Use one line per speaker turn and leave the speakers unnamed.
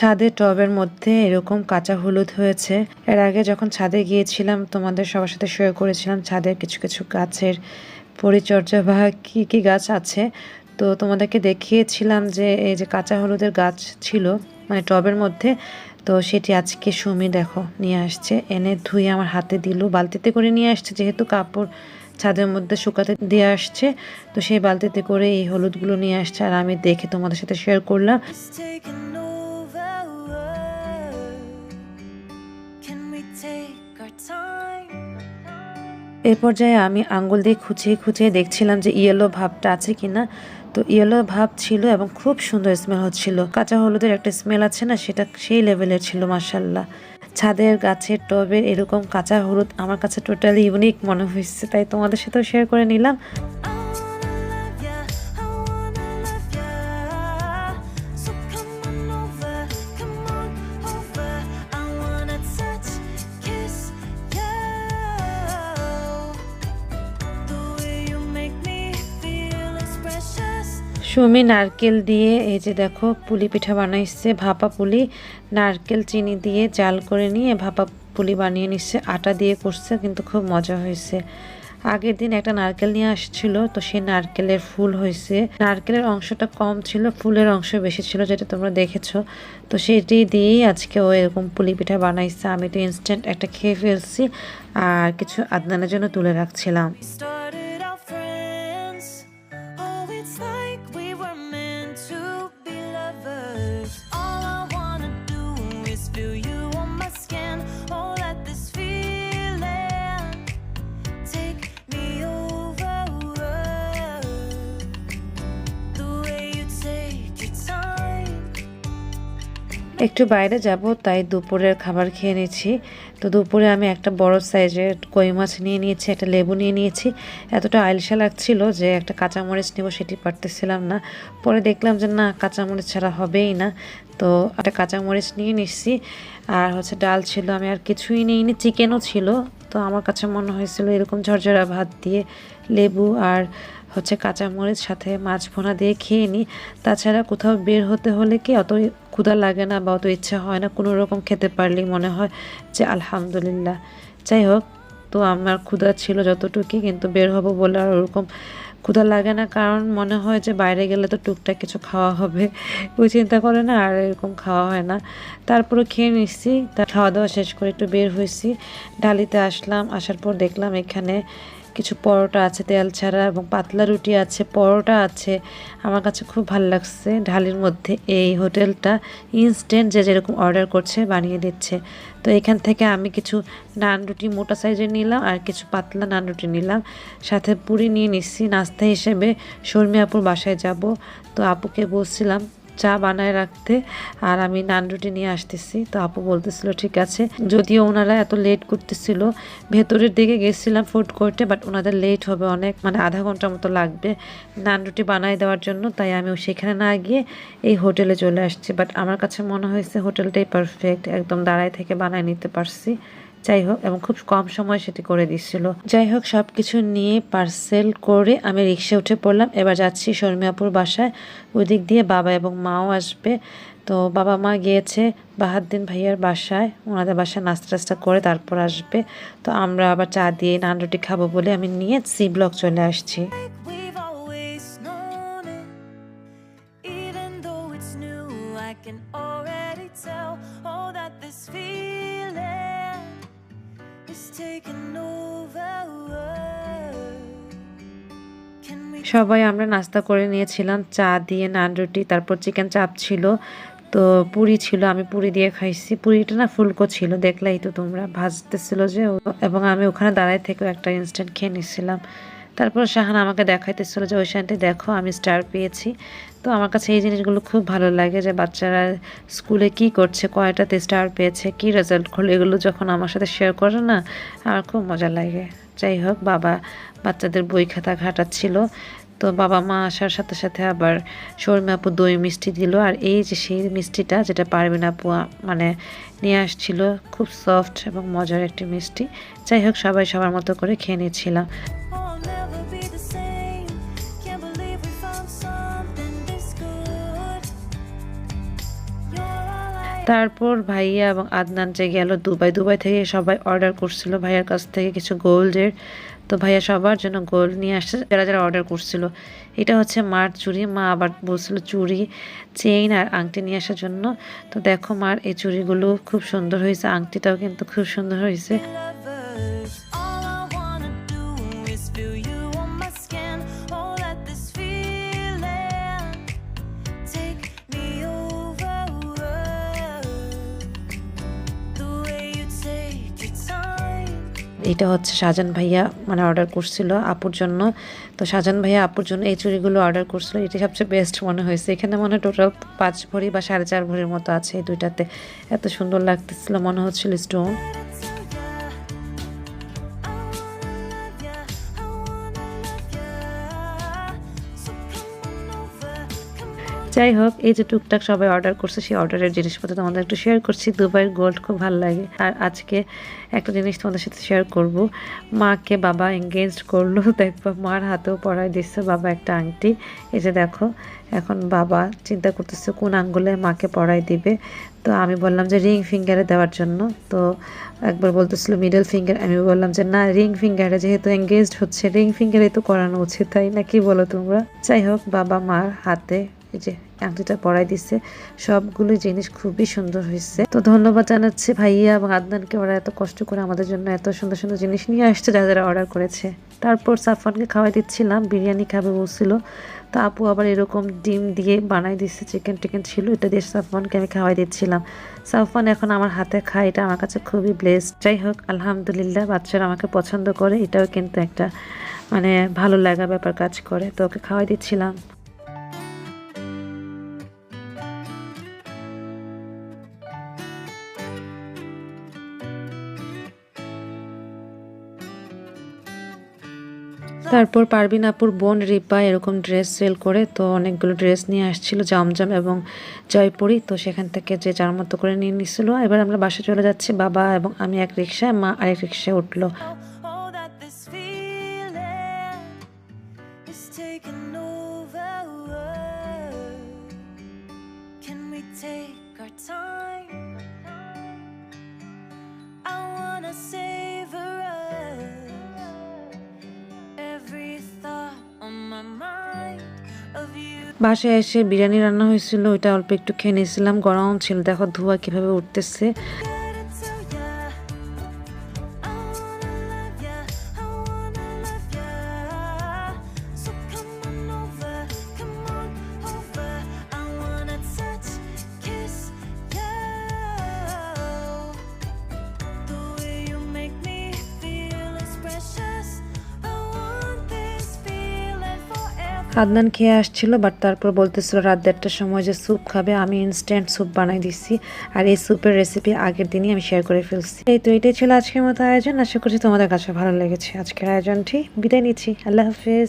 ছাদে টবের মধ্যে এরকম কাঁচা হলুদ হয়েছে। এর আগে যখন ছাদে গিয়েছিলাম, তোমাদের সবার সাথে শেয়ার করেছিলাম ছাদের কিছু কিছু গাছের পরিচর্যা বা কী কী গাছ আছে। তো তোমাদেরকে দেখিয়েছিলাম যে এই যে কাঁচা হলুদের গাছ ছিল মানে টবের মধ্যে, তো সেটি আজকে সুমি দেখো নিয়ে আসছে। এনে ধুয়ে আমার হাতে দিল, বালতিতে করে নিয়ে আসছে, যেহেতু কাপড় ছাদের মধ্যে শুকাতে দিয়ে আসছে, তো সেই বালতিতে করে এই হলুদগুলো নিয়ে আসছে। আর আমি দেখে তোমাদের সাথে শেয়ার করলাম। এই পর্যায়ে আমি আঙ্গুল দিয়ে খুঁচিয়ে খুঁচিয়ে দেখছিলাম যে ইয়েলো ভাবটা আছে কিনা। তো ইয়েলো ভাব ছিল এবং খুব সুন্দর স্মেল হচ্ছিল। কাঁচা হলুদের একটা স্মেল আছে না, সেটা সেই লেভেলের ছিল মার্শাল্লাহ ছাদের গাছের টবে এরকম কাঁচা হলুদ আমার কাছে টোটালি ইউনিক মনে হয়েছে, তাই তোমাদের সাথেও শেয়ার করে নিলাম। সুমি নারকেল দিয়ে এই যে দেখো পুলি পিঠা বানাইছে, ভাপা পুলি। নারকেল, চিনি দিয়ে জাল করে নিয়ে ভাপা পুলি বানিয়ে নিচ্ছে। আটা দিয়ে করছে, কিন্তু খুব মজা হয়েছে। আগের দিন একটা নারকেল নিয়ে আসছিল, তো সেই নারকেলের ফুল হয়েছে। নারকেলের অংশটা কম ছিল, ফুলের অংশ বেশি ছিল, যেটা তোমরা দেখেছ। তো সেটি দিয়েই আজকে ও এরকম পুলি পিঠা বানাইছে। আমি তো ইনস্ট্যান্ট একটা খেয়ে ফেলছি, আর কিছু আদনানের জন্য তুলে রাখছিলাম। একটু বাইরে যাব, তাই দুপুরের খাবার খেয়ে নিয়েছি তো দুপুরে আমি একটা বড় সাইজের কই মাছ নিয়ে নিয়েছি, একটা লেবু নিয়ে নিয়েছি। এতটা আইলসা লাগছিল যে একটা কাঁচামরিচ নেব সেটি পারতেছিলাম না। পরে দেখলাম যে না, কাঁচামরিচ ছাড়া হবেই না। তো একটা কাঁচামরিচ নিয়ে নিচ্ছি। আর হচ্ছে ডাল ছিল, আমি আর কিছুই নিইনি, চিকেনও ছিল। তো আমার কাছে মনে হয়েছিল এরকম ঝরঝরা ভাত দিয়ে লেবু আর হচ্ছে কাঁচামরিচ সাথে মাছ ভোনা দিয়ে খেয়ে নিই। তাছাড়া কোথাও বের হতে হলে কি অত ক্ষুধা লাগে না বা অত ইচ্ছা হয় না, কোনো রকম খেতে পারলেই মনে হয় যে আলহামদুলিল্লাহ। যাই হোক, তো আমার ক্ষুধা ছিল যতটুকুই, কিন্তু বের হব বলে আর ওরকম ক্ষুধা লাগে না, কারণ মনে হয় যে বাইরে গেলে তো টুকটাক কিছু খাওয়া হবে, ওই চিন্তা করে না, আর এরকম খাওয়া হয় না। তারপরে খেয়ে নিচ্ছি তা খাওয়া দাওয়া শেষ করে একটু বের হয়েছি। ডালিতে আসলাম, আসার পর দেখলাম এখানে কিছু পরোটা আছে, তেল ছাড়া এবং পাতলা রুটি আছে, পরোটা আছে। আমার কাছে খুব ভালো লাগছে ঢালির মধ্যে এই হোটেলটা। ইনস্ট্যান্ট যে যেরকম অর্ডার করছে, বানিয়ে দিচ্ছে। তো এখান থেকে আমি কিছু নান রুটি মোটা সাইজের নিলাম আর কিছু পাতলা নান রুটি নিলাম। সাথে পুরি নিয়ে নিচ্ছি। নাস্তা হিসেবে শর্মি আপুর বাসায় যাব। তো আপুকে বলছিলাম চা বানায় রাখতে। আর আমি নান রুটি নিয়ে আসতেছি। তো আপু বলতেছিল, ঠিক আছে। যদিও ওনারা এত লেট করতেছিল। ভেতরের দিকে গেছিলাম ফুড কোর্টে বাট ওনাদের লেট হবে অনেক মানে আধা ঘণ্টার মতো লাগবে নান রুটি বানায় দেওয়ার জন্য। তাই আমি সেখানে না গিয়ে এই হোটেলে চলে আসছি। বাট আমার কাছে মনে হয়েছে হোটেলটাই পারফেক্ট একদম দাঁড়ায় থেকে বানায় নিতে পারছি। যাই হোক এবং খুব কম সময় সেটি করে দিচ্ছিল। যাই হোক সব কিছু নিয়ে পার্সেল করে আমি রিক্সা উঠে পড়লাম। এবার যাচ্ছি শর্মিয়াপুর বাসায়। ওই দিক দিয়ে বাবা এবং মাও আসবে। তো বাবা মা গিয়েছে বাহাদ্দিন ভাইয়ার বাসায়। ওনাদের বাসায় নাস্তা টাস্তা করে তারপর আসবে। তো আমরা আবার চা দিয়ে নান রুটি খাব বলে আমি নিয়ে সি ব্লক চলে আসছি।
Can already tell. Oh, that this feeling
সবাই, আমরা নাস্তা করে নিয়েছিলাম, চা দিয়ে নান রুটি, তারপর চিকেন চাপ ছিল, তো পুরি ছিল, আমি পুরি দিয়ে খাইছি। পুরিটা না ফুলকো ছিল, দেখলেই তো তোমরা, ভাজতেছিল যে এবং আমি ওখানে দাঁড়ায় থেকেও একটা ইনস্ট্যান্ট খেয়ে নিচ্ছিলাম তারপর শাহান আমাকে দেখাইতেছিল যে, ওই শানটি দেখো, আমি স্টার পেয়েছি। তো আমার কাছে এই জিনিসগুলো খুব ভালো লাগে যে বাচ্চারা স্কুলে কি করছে, কয়টাতে স্টার পেয়েছে, কি রেজাল্ট করল, এগুলো যখন আমার সাথে শেয়ার করে না, আমার খুব মজা লাগে। যাই হোক, বাবা বাচ্চাদের বই খাতা ঘাটাচ্ছিল। তো বাবা মা আসার সাথে সাথে আবার শর্মা আপু দই মিষ্টি দিল। আর এই যে সেই মিষ্টিটা যেটা পারবেন আপু মানে নিয়ে আসছিল, খুব সফট এবং মজার একটি মিষ্টি। যাই হোক, সবাই সবার মতো করে খেয়ে নিয়েছিলাম তারপর ভাইয়া এবং আদনান যে গেল দুবাই দুবাই থেকে সবাই অর্ডার করছিল ভাইয়ার কাছ থেকে কিছু গোল্ডের। তো ভাইয়া সবার জন্য গোল্ড নিয়ে আসছে, যারা যারা অর্ডার করছিল। এটা হচ্ছে মার চুড়ি মা আবার বলছিল চুড়ি চেইন আর আংটি নিয়ে আসার জন্য। তো দেখো মার এই চুড়িগুলো খুব সুন্দর হয়েছে, আংটিটাও কিন্তু খুব সুন্দর হয়েছে। এটা হচ্ছে শাহজান ভাইয়া মানে অর্ডার করছিল আপুর জন্য। তো শাহজান ভাইয়া আপুর জন্য এই চুড়িগুলো অর্ডার করছিল। এটা সবচেয়ে বেস্ট মনে হয়েছে। এখানে মনে হয় টোটাল পাঁচ ভরি বা সাড়ে চার ভরির মতো আছে এই দুইটাতে। এত সুন্দর লাগতেছিল, মনে হচ্ছিল স্টোন যাই হোক, এই যে টুকটাক সবাই অর্ডার করছে, সেই অর্ডারের জিনিসপত্র তোমাদের একটু শেয়ার করছি। দুবাইয়ের গোল্ড খুব ভালো লাগে। আর আজকে একটা জিনিস তোমাদের সাথে শেয়ার করব। মাকে বাবা এঙ্গেজ করল, দেখবা মার হাতেও পরায় দিচ্ছে, বাবা একটা আংটি। এই যে দেখো, এখন বাবা চিন্তা করতেছে কোন আঙ্গুলে মাকে পরায় দিবে। তো আমি বললাম যে রিং ফিঙ্গারে দেওয়ার জন্য। তো একবার বলতেছিল মিডল ফিঙ্গার আমি বললাম যে না রিং ফিঙ্গারে যেহেতু এঙ্গেজড হচ্ছে রিং ফিঙ্গারে তো করানো উচিত, তাই না? কি বলো তোমরা? যাই হোক, বাবা মার হাতে এই যে আংটিটা পরাই দিচ্ছে সবগুলো জিনিস খুবই সুন্দর হয়েছে। তো ধন্যবাদ জানাচ্ছি ভাইয়া এবং আদনানকে। ওরা এত কষ্ট করে আমাদের জন্য এত সুন্দর সুন্দর জিনিস নিয়ে আসছে যারা যারা অর্ডার করেছে। তারপর সাফানকে খাওয়াই দিচ্ছিলাম, বিরিয়ানি খাবে বলছিল। তো আপু আবার এরকম ডিম দিয়ে বানাই দিচ্ছে চিকেন টিকেন ছিল, এটা দিয়ে সাফানকে আমি খাওয়াই দিচ্ছিলাম। সাফান এখন আমার হাতে খায়, এটা আমার কাছে খুবই ব্লেস যাই হোক, আলহামদুলিল্লাহ, বাচ্চারা আমাকে পছন্দ করে, এটাও কিন্তু একটা মানে ভালো লাগা ব্যাপার কাজ করে। তো ওকে খাওয়াই দিচ্ছিলাম। তারপর পারবিন আপুর বোন রিপা এরকম ড্রেস সেল করে তো অনেকগুলো ড্রেস নিয়ে আসছিল, জামজাম এবং জয়পুরি। তো সেখান থেকে যে যার মতো করে নিয়ে নিছিল। এবার আমরা বাসে চলে যাচ্ছি, বাবা এবং আমি এক রিক্সায়, মা আরেক রিক্সায় উঠল।
Taking
বাসায় এসে বিরিয়ানি রান্না হয়েছিল, ওইটা অল্প একটু খেয়ে নিয়েছিলাম গরম ছিল। দেখো ধোয়া কীভাবে উঠতেছে। আদনান খেয়ে আসছিল বাট তারপর বলতেছিল রাত দেড়টার সময় যে স্যুপ খাবে, আমি ইনস্ট্যান্ট স্যুপ বানাই দিচ্ছি আর এই স্যুপের রেসিপি আগের দিনই আমি শেয়ার করে ফেলছি। এই তো এটাই ছিল আজকের মতো আয়োজন। আশা করছি তোমাদের কাছে ভালো লেগেছে। আজকের আয়োজনটি বিদায় নিচ্ছি। আল্লাহ হাফিজ।